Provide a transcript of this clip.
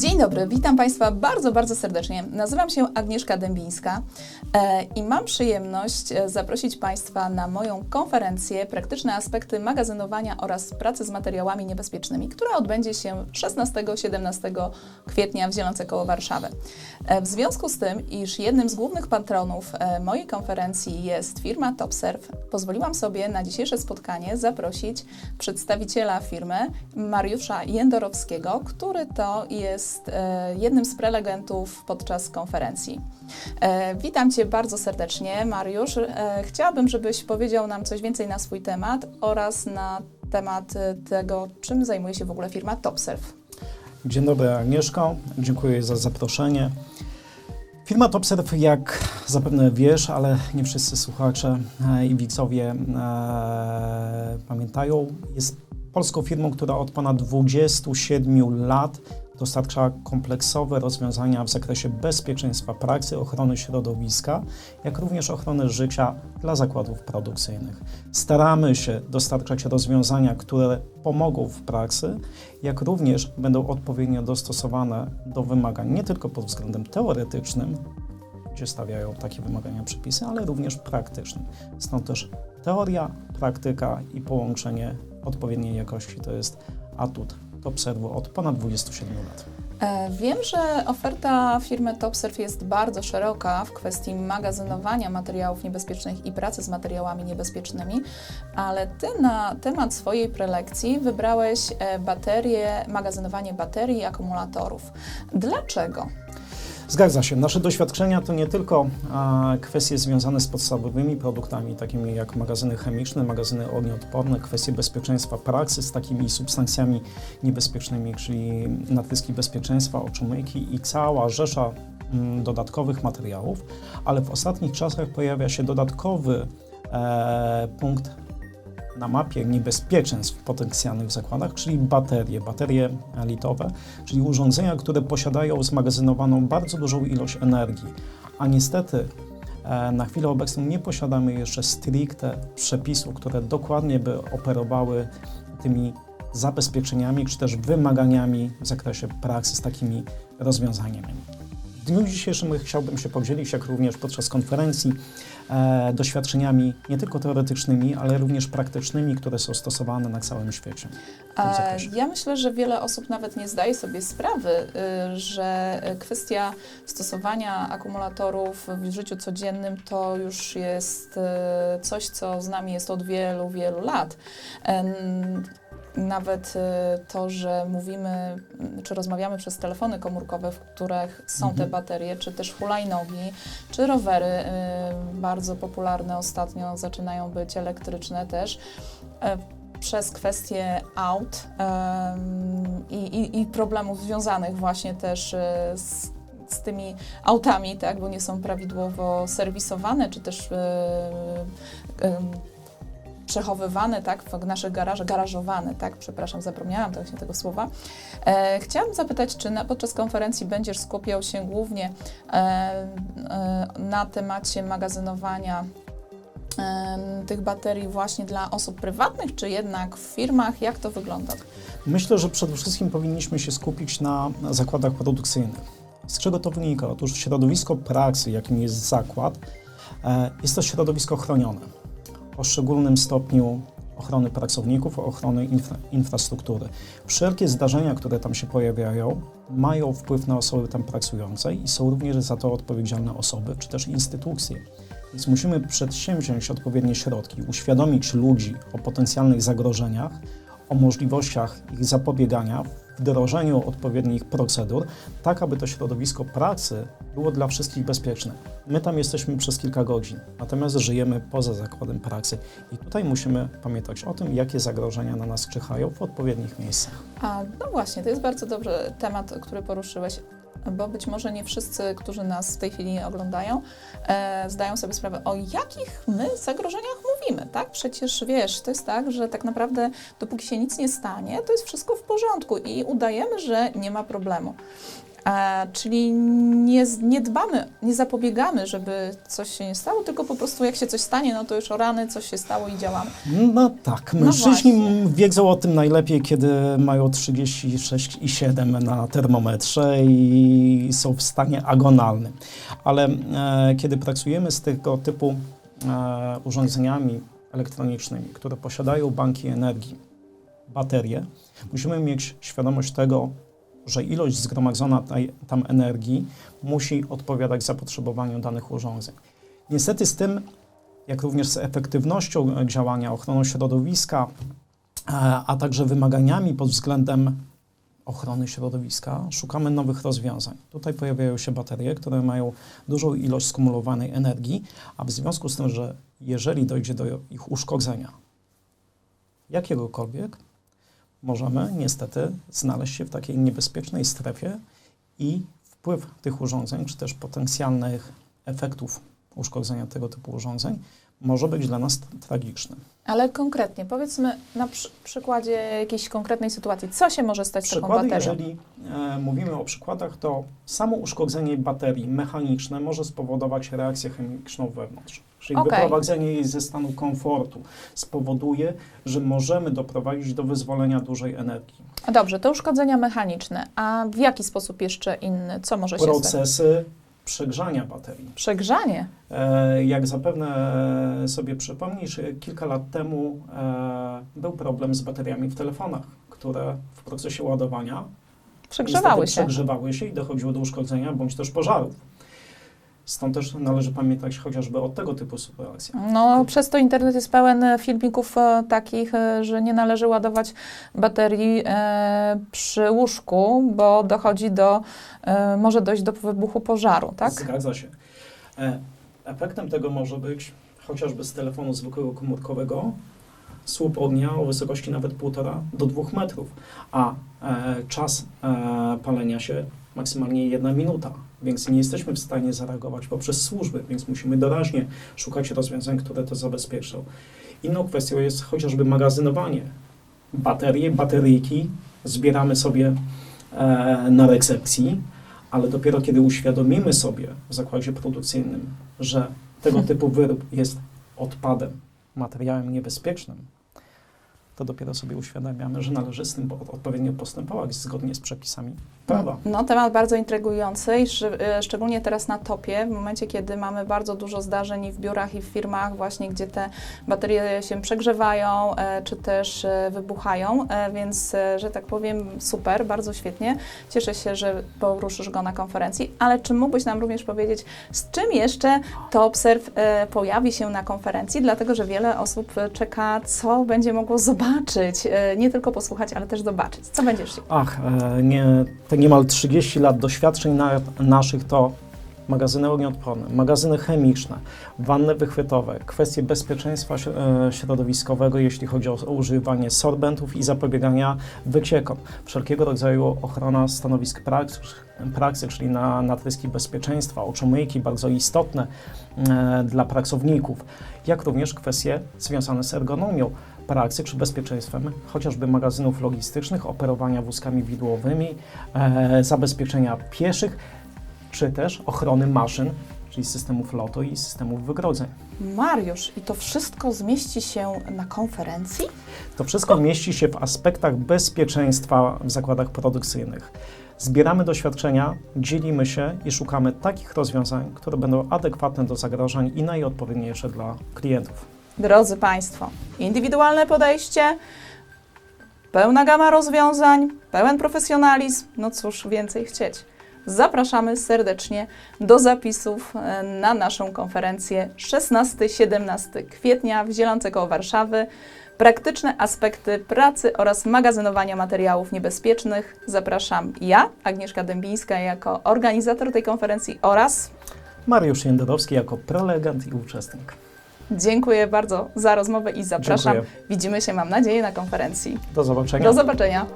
Dzień dobry, witam Państwa bardzo, bardzo serdecznie. Nazywam się Agnieszka Dębińska e, i mam przyjemność e, zaprosić Państwa na moją konferencję Praktyczne aspekty magazynowania oraz pracy z materiałami niebezpiecznymi, która odbędzie się 16-17 kwietnia w Zielonce koło Warszawy. E, w związku z tym, iż jednym z głównych patronów mojej konferencji jest firma TopServe, pozwoliłam sobie na dzisiejsze spotkanie zaprosić przedstawiciela firmy Mariusza Jędorowskiego, który to jest jednym z prelegentów podczas konferencji. E, Witam Cię bardzo serdecznie, Mariusz. E, Chciałabym, żebyś powiedział nam coś więcej na swój temat oraz na temat e, tego, czym zajmuje się w ogóle firma TopServe. Dzień dobry Agnieszko, dziękuję za zaproszenie. Firma TopServe, jak zapewne wiesz, ale nie wszyscy słuchacze e, i widzowie e, pamiętają, jest polską firmą, która od ponad 27 lat dostarcza kompleksowe rozwiązania w zakresie bezpieczeństwa pracy, ochrony środowiska, jak również ochrony życia dla zakładów produkcyjnych. Staramy się dostarczać rozwiązania, które pomogą w pracy, jak również będą odpowiednio dostosowane do wymagań nie tylko pod względem teoretycznym, gdzie stawiają takie wymagania przepisy, ale również praktycznym. Stąd też teoria, praktyka i połączenie odpowiedniej jakości to jest atut TopServu od ponad 27 lat. E, Wiem, że oferta firmy TopServe jest bardzo szeroka w kwestii magazynowania materiałów niebezpiecznych i pracy z materiałami niebezpiecznymi, ale Ty na temat swojej prelekcji wybrałeś e, baterie, magazynowanie baterii i akumulatorów. Dlaczego? Zgadza się. Nasze doświadczenia to nie tylko a, kwestie związane z podstawowymi produktami, takimi jak magazyny chemiczne, magazyny ognioodporne, kwestie bezpieczeństwa pracy z takimi substancjami niebezpiecznymi, czyli natryski bezpieczeństwa, oczomyki i cała rzesza mm, dodatkowych materiałów, ale w ostatnich czasach pojawia się dodatkowy e, punkt na mapie niebezpieczeństw potencjalnych zakładach, czyli baterie, baterie litowe, czyli urządzenia, które posiadają zmagazynowaną bardzo dużą ilość energii. A niestety e, na chwilę obecną nie posiadamy jeszcze stricte przepisów, które dokładnie by operowały tymi zabezpieczeniami czy też wymaganiami w zakresie pracy z takimi rozwiązaniami. W dniu dzisiejszym chciałbym się podzielić, jak również podczas konferencji, e, doświadczeniami nie tylko teoretycznymi, ale również praktycznymi, które są stosowane na całym świecie. E. Ja myślę, że wiele osób nawet nie zdaje sobie sprawy, y, że y, kwestia stosowania akumulatorów w życiu codziennym to już jest y, coś, co z nami jest od wielu, wielu lat. Em, Nawet y, to, że mówimy, mm, czy rozmawiamy przez telefony komórkowe, w których są te Mhm. baterie, czy też hulajnogi, czy rowery, y, bardzo popularne ostatnio zaczynają być elektryczne też. E, przez kwestie aut i, i, problemów związanych właśnie też e, z, z tymi autami, tak, bo nie są prawidłowo serwisowane, czy też e, em, przechowywane tak, w naszych garażach, garażowane, tak, przepraszam, zapomniałam właśnie tego słowa. E, chciałabym zapytać, czy na, podczas konferencji będziesz skupiał się głównie e, e, na temacie magazynowania em, tych baterii właśnie dla osób prywatnych, czy jednak w firmach? Jak to wygląda? Myślę, że przede wszystkim powinniśmy się skupić na na zakładach produkcyjnych. Z czego to wynika? Otóż środowisko pracy, jakim jest zakład, e, jest to środowisko chronione o szczególnym stopniu ochrony pracowników, ochrony infra, infrastruktury. Wszelkie zdarzenia, które tam się pojawiają, mają wpływ na osoby tam pracujące i są również za to odpowiedzialne osoby czy też instytucje. Więc musimy przedsięwziąć odpowiednie środki, uświadomić ludzi o potencjalnych zagrożeniach, o możliwościach ich zapobiegania, wdrożeniu odpowiednich procedur, tak aby to środowisko pracy było dla wszystkich bezpieczne. My tam jesteśmy przez kilka godzin, natomiast żyjemy poza zakładem pracy i tutaj musimy pamiętać o tym, jakie zagrożenia na nas czyhają w odpowiednich miejscach. A, no właśnie, to jest bardzo dobry temat, który poruszyłeś, bo być może nie wszyscy, którzy nas w tej chwili oglądają, e, zdają sobie sprawę, o jakich my zagrożeniach bawimy, tak? Przecież wiesz, to jest tak, że tak naprawdę dopóki się nic nie stanie, to jest wszystko w porządku i udajemy, że nie ma problemu. E, czyli nie, nie dbamy, nie zapobiegamy, żeby coś się nie stało, tylko po prostu jak się coś stanie, no to już o rany, coś się stało i działamy. No tak, No mężczyźni właśnie. wiedzą o tym najlepiej, kiedy mają 36,7 na termometrze i są w stanie agonalnym. Ale e, kiedy pracujemy z tego typu urządzeniami elektronicznymi, które posiadają banki energii, baterie, musimy mieć świadomość tego, że ilość zgromadzona tam energii musi odpowiadać zapotrzebowaniu danych urządzeń. Niestety z tym jak również z efektywnością e, działania, ochroną środowiska, e, a także wymaganiami pod względem ochrony środowiska, szukamy nowych rozwiązań. Tutaj pojawiają się baterie, które mają dużą ilość skumulowanej energii, a w związku z tym, że jeżeli dojdzie do ich uszkodzenia jakiegokolwiek, możemy niestety znaleźć się w takiej niebezpiecznej strefie i wpływ tych urządzeń, czy też potencjalnych efektów uszkodzenia tego typu urządzeń może być dla nas t- tragiczny. Ale konkretnie, powiedzmy na przy, przykładzie jakiejś konkretnej sytuacji, co się może stać z taką Przykłady, baterią? jeżeli e, mówimy o przykładach, to samo uszkodzenie baterii mechaniczne może spowodować reakcję chemiczną wewnątrz. Czyli Okej. wyprowadzenie jej ze stanu komfortu spowoduje, że możemy doprowadzić do wyzwolenia dużej energii. A Dobrze, to uszkodzenia mechaniczne, a w jaki sposób jeszcze inny? Co może się stać? Procesy przegrzania baterii. Przegrzanie. E, Jak zapewne sobie przypomnisz, kilka lat temu e, był problem z bateriami w telefonach, które w procesie ładowania Przegrzewały się. przegrzewały się i dochodziło do uszkodzenia bądź też pożarów. Stąd też należy pamiętać chociażby o tego typu sytuacjach. No, przez to internet jest pełen filmików e, takich, e, że nie należy ładować baterii e, przy łóżku, bo dochodzi do, e, może dojść do wybuchu pożaru, tak? Zgadza się. E, Efektem tego może być chociażby z telefonu zwykłego komórkowego słup ognia o wysokości nawet 1,5 do 2 metrów, a e, czas e, palenia się maksymalnie jedna minuta, więc nie jesteśmy w stanie zareagować poprzez służby, więc musimy doraźnie szukać rozwiązań, które to zabezpieczą. Inną kwestią jest chociażby magazynowanie. Baterie, bateryjki zbieramy sobie e, na recepcji, ale dopiero kiedy uświadomimy sobie w zakładzie produkcyjnym, że tego typu wyrób jest odpadem, materiałem niebezpiecznym, to dopiero sobie uświadamiamy, że należy z tym po- odpowiednio postępować zgodnie z przepisami prawa. No, temat bardzo intrygujący i e, szczególnie teraz na topie, w momencie, kiedy mamy bardzo dużo zdarzeń w biurach, i w firmach, właśnie gdzie te baterie się przegrzewają, e, czy też e, wybuchają, e, więc, że tak powiem, super, bardzo świetnie. Cieszę się, że poruszysz go na konferencji, ale czy mógłbyś nam również powiedzieć, z czym jeszcze TopServe pojawi się na konferencji, dlatego, że wiele osób czeka, co będzie mogło zobaczyć, e, nie tylko posłuchać, ale też zobaczyć. Co będziesz Ach, e, nie, te niemal 30 lat doświadczeń na, naszych to magazyny ognioodporne, magazyny chemiczne, wanny wychwytowe, kwestie bezpieczeństwa e, środowiskowego, jeśli chodzi o używanie sorbentów i zapobiegania wyciekom, wszelkiego rodzaju ochrona stanowisk praksy, praksy czyli na natryski bezpieczeństwa, oczomyjki bardzo istotne e, dla pracowników, jak również kwestie związane z ergonomią praksy czy bezpieczeństwem chociażby magazynów logistycznych, operowania wózkami widłowymi, e, zabezpieczenia pieszych, czy też ochrony maszyn, czyli systemów LOTO i systemów wygrodzeń. Mariusz, i to wszystko zmieści się na konferencji? To wszystko mieści się w aspektach bezpieczeństwa w zakładach produkcyjnych. Zbieramy doświadczenia, dzielimy się i szukamy takich rozwiązań, które będą adekwatne do zagrożeń i najodpowiedniejsze dla klientów. Drodzy Państwo, indywidualne podejście, pełna gama rozwiązań, pełen profesjonalizm, no cóż więcej chcieć. Zapraszamy serdecznie do zapisów e, na naszą konferencję 16-17 kwietnia w Zielonce koło Warszawy. Praktyczne aspekty pracy oraz magazynowania materiałów niebezpiecznych. Zapraszam ja, Agnieszka Dębińska, jako organizator tej konferencji oraz Mariusz Jędrowski jako prelegent i uczestnik. Dziękuję bardzo za rozmowę i zapraszam. Dziękuję. Widzimy się, mam nadzieję, na konferencji. Do zobaczenia. Do zobaczenia.